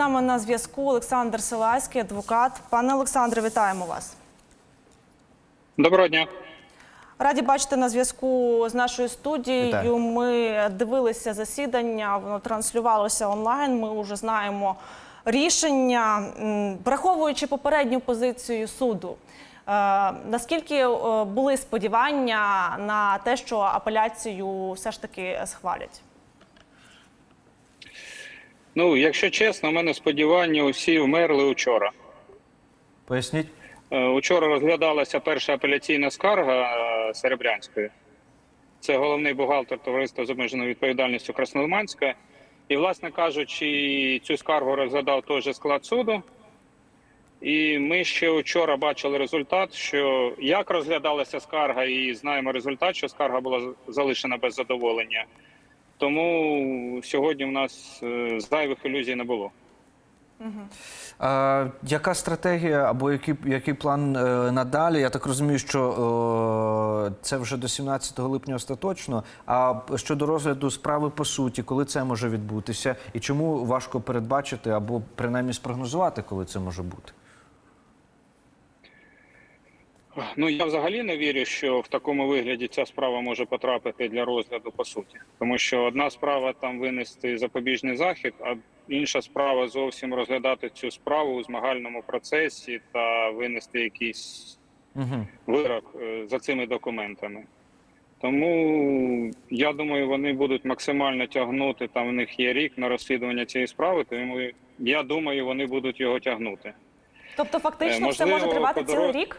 нами на зв'язку Олександр Селаський, адвокат. Пане Олександре, вітаємо вас. Доброго дня. Раді бачити на зв'язку з нашою студією. Вітаю. Ми дивилися засідання, воно транслювалося онлайн. Ми вже знаємо рішення, враховуючи попередню позицію суду. е, Наскільки е, були сподівання на те, що апеляцію все ж таки схвалять? Ну, якщо чесно, у мене сподівання усі вмерли вчора. Поясніть. Е, Учора розглядалася перша апеляційна скарга е, Серебрянської. Це головний бухгалтер товариства з обмеженою відповідальністю Краснолиманська. І, власне кажучи, цю скаргу розглядав той же склад суду. І ми ще вчора бачили результат, що як розглядалася скарга, і знаємо результат, що скарга була залишена без задоволення. Тому сьогодні в нас е, зайвих ілюзій не було. А, яка стратегія або який, який план е, надалі? Я так розумію, що е, це вже до 17 липня остаточно. А щодо розгляду справи по суті, коли це може відбутися, і чому важко передбачити або принаймні спрогнозувати, коли це може бути? Ну я взагалі не вірю, що в такому вигляді ця справа може потрапити для розгляду по суті, тому що одна справа там винести запобіжний захід, а інша справа зовсім розглядати цю справу у змагальному процесі та винести якийсь Угу. вирок е, за цими документами. Тому я думаю, вони будуть максимально тягнути. Там в них є рік на розслідування цієї справи. Тому я думаю, вони будуть його тягнути. Тобто, фактично, Е, все може тривати цілий рік?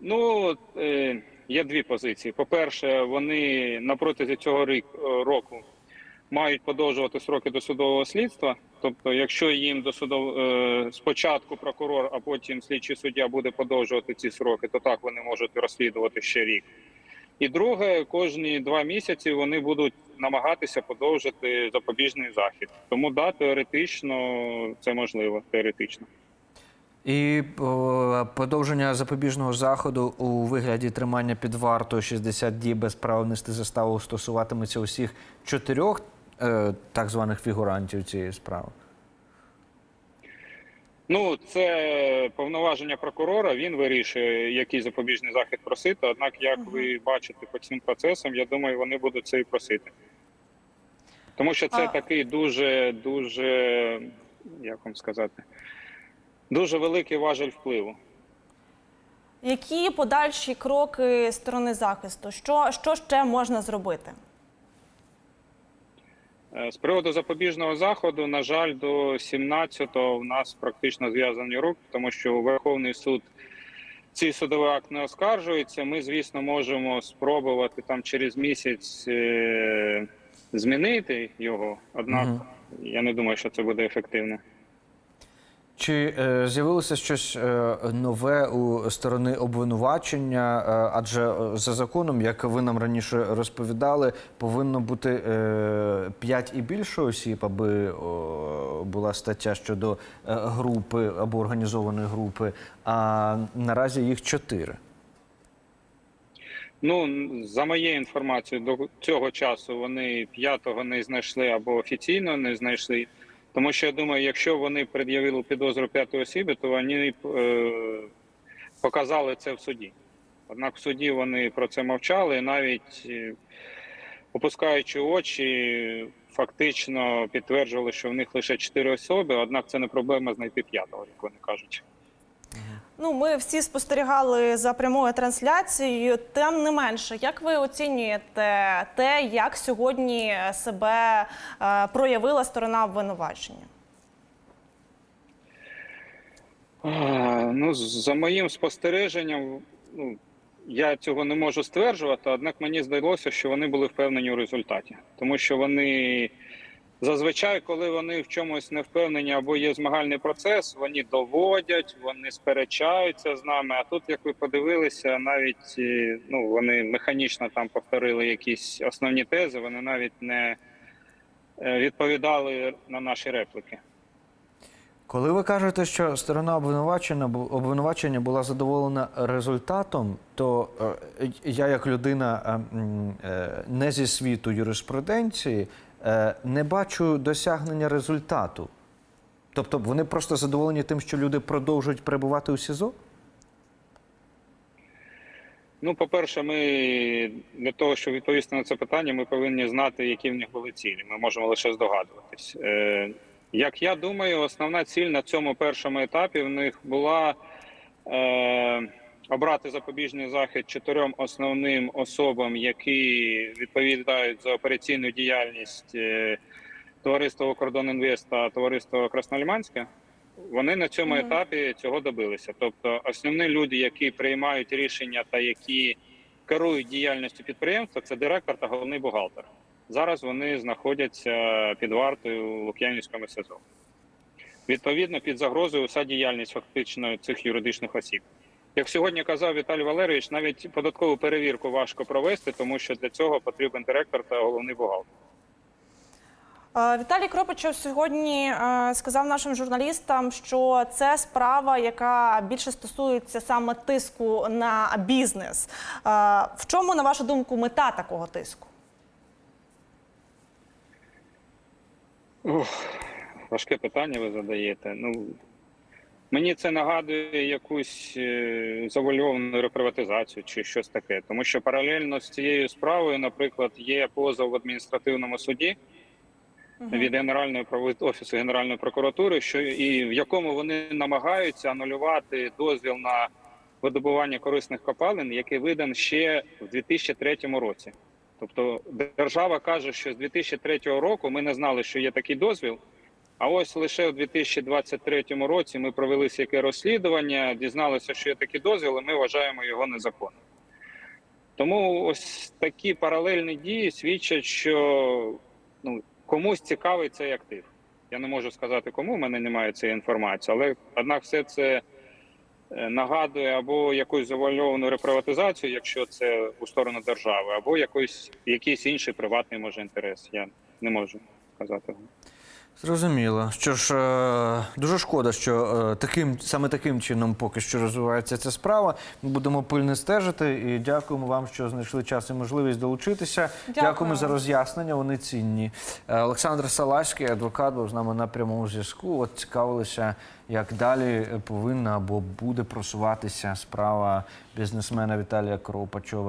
Ну е, є дві позиції. По-перше, вони на протязі цього е, року мають подовжувати сроки досудового слідства. Тобто, якщо їм досудов е, спочатку прокурор, а потім слідчий суддя буде подовжувати ці сроки, то так вони можуть розслідувати ще рік. І друге, кожні два місяці вони будуть намагатися подовжити запобіжний захід. Тому да, теоретично це можливо. Теоретично. І о, подовження запобіжного заходу у вигляді тримання під вартою 60 діб без права нести заставу стосуватиметься усіх чотирьох е, так званих фігурантів цієї справи. Ну, це повноваження прокурора. Він вирішує, який запобіжний захід просити. Однак, як ви бачите по цим процесам, я думаю, вони будуть це і просити. Тому що це А- такий дуже, дуже, як вам сказати, дуже великий важель впливу. Які подальші кроки сторони захисту? Що, що ще можна зробити? Е, З приводу запобіжного заходу, на жаль, до 17-го в нас практично зв'язані руки, тому що Верховний суд цей судовий акт не оскаржується. Ми, звісно, можемо спробувати там через місяць е, змінити його. Однак Мгм. я не думаю, що це буде ефективно. Чи е, з'явилося щось е, нове у сторони обвинувачення? Е, адже е, за законом, як ви нам раніше розповідали, повинно бути е, 5 і більше осіб, аби о, була стаття щодо е, групи або організованої групи, а наразі їх 4. Ну, за моєю інформацією, до цього часу вони п'ятого не знайшли або офіційно не знайшли. Тому що я думаю, якщо вони пред'явили підозру п'ятої особі, то вони е, показали це в суді. Однак в суді вони про це мовчали, і навіть е, опускаючи очі, фактично підтверджували, що в них лише чотири особи, однак це не проблема знайти п'ятого, як вони кажуть. Ну, ми всі спостерігали за прямою трансляцією. Тим не менше, як ви оцінюєте те, як сьогодні себе е, проявила сторона обвинувачення? Ну, за моїм спостереженням, ну я цього не можу стверджувати, однак мені здалося, що вони були впевнені у результаті, тому що вони зазвичай, коли вони в чомусь не впевнені або є змагальний процес, вони доводять, вони сперечаються з нами. А тут, як ви подивилися, навіть е, ну вони механічно там повторили якісь основні тези, вони навіть не е, відповідали на наші репліки. Коли ви кажете, що сторона обвинувачення обвинувачення була задоволена результатом, то е, я, як людина е, м, е, не зі світу юриспруденції, не бачу досягнення результату. Тобто вони просто задоволені тим, що люди продовжують перебувати у СІЗО? Ну, по-перше, ми для того, щоб відповісти на це питання, ми повинні знати, які в них були цілі. Ми можемо лише здогадуватись. Е, як я думаю, основна ціль на цьому першому етапі в них була е, обрати запобіжний захід чотирьом основним особам, які відповідають за операційну діяльність е, товариства «Укрдон Інвест» та товариства Красноліманське. Вони на цьому етапі цього добилися. Тобто, основні люди, які приймають рішення та які керують діяльністю підприємства, це директор та головний бухгалтер. Зараз вони знаходяться під вартою у Лук'янівському СИЗО. Відповідно, під загрозою вся діяльність фактично цих юридичних осіб. Як сьогодні казав Віталій Валерійович, навіть податкову перевірку важко провести, тому що для цього потрібен директор та головний бухгалтер. Е, Віталій Кропичев сьогодні е, сказав нашим журналістам, що це справа, яка більше стосується саме тиску на бізнес. Е, В чому, на вашу думку, мета такого тиску? Ух, важке питання ви задаєте. Ну, мені це нагадує якусь е, завуальовану реприватизацію чи щось таке. Тому що паралельно з цією справою, наприклад, є позов в адміністративному суді від Генеральної офісу Генеральної прокуратури, що і в якому вони намагаються анулювати дозвіл на видобування корисних копалин, який видан ще в 2003 році. Тобто держава каже, що з 2003 року ми не знали, що є такий дозвіл. А ось лише у 2023 році ми провели яке розслідування, дізналися, що є такий дозвіл, і ми вважаємо його незаконним. Тому ось такі паралельні дії свідчать, що ну, комусь цікавий цей актив. Я не можу сказати, кому в мене немає цієї інформації, але однак все це е, нагадує або якусь завуальовану реприватизацію, якщо це у сторону держави, або якийсь, якийсь інший приватний може інтерес. Я не можу сказати. Зрозуміло. Що ж, е, дуже шкода, що е, таким саме таким чином поки що розвивається ця справа. Ми будемо пильно стежити і дякуємо вам, що знайшли час і можливість долучитися. Дякую. Дякуємо за роз'яснення. Вони цінні. Е, Олександр Саласький, адвокат, був з нами на прямому зв'язку. От цікавилися, як далі повинна або буде просуватися справа бізнесмена Віталія Кропачова.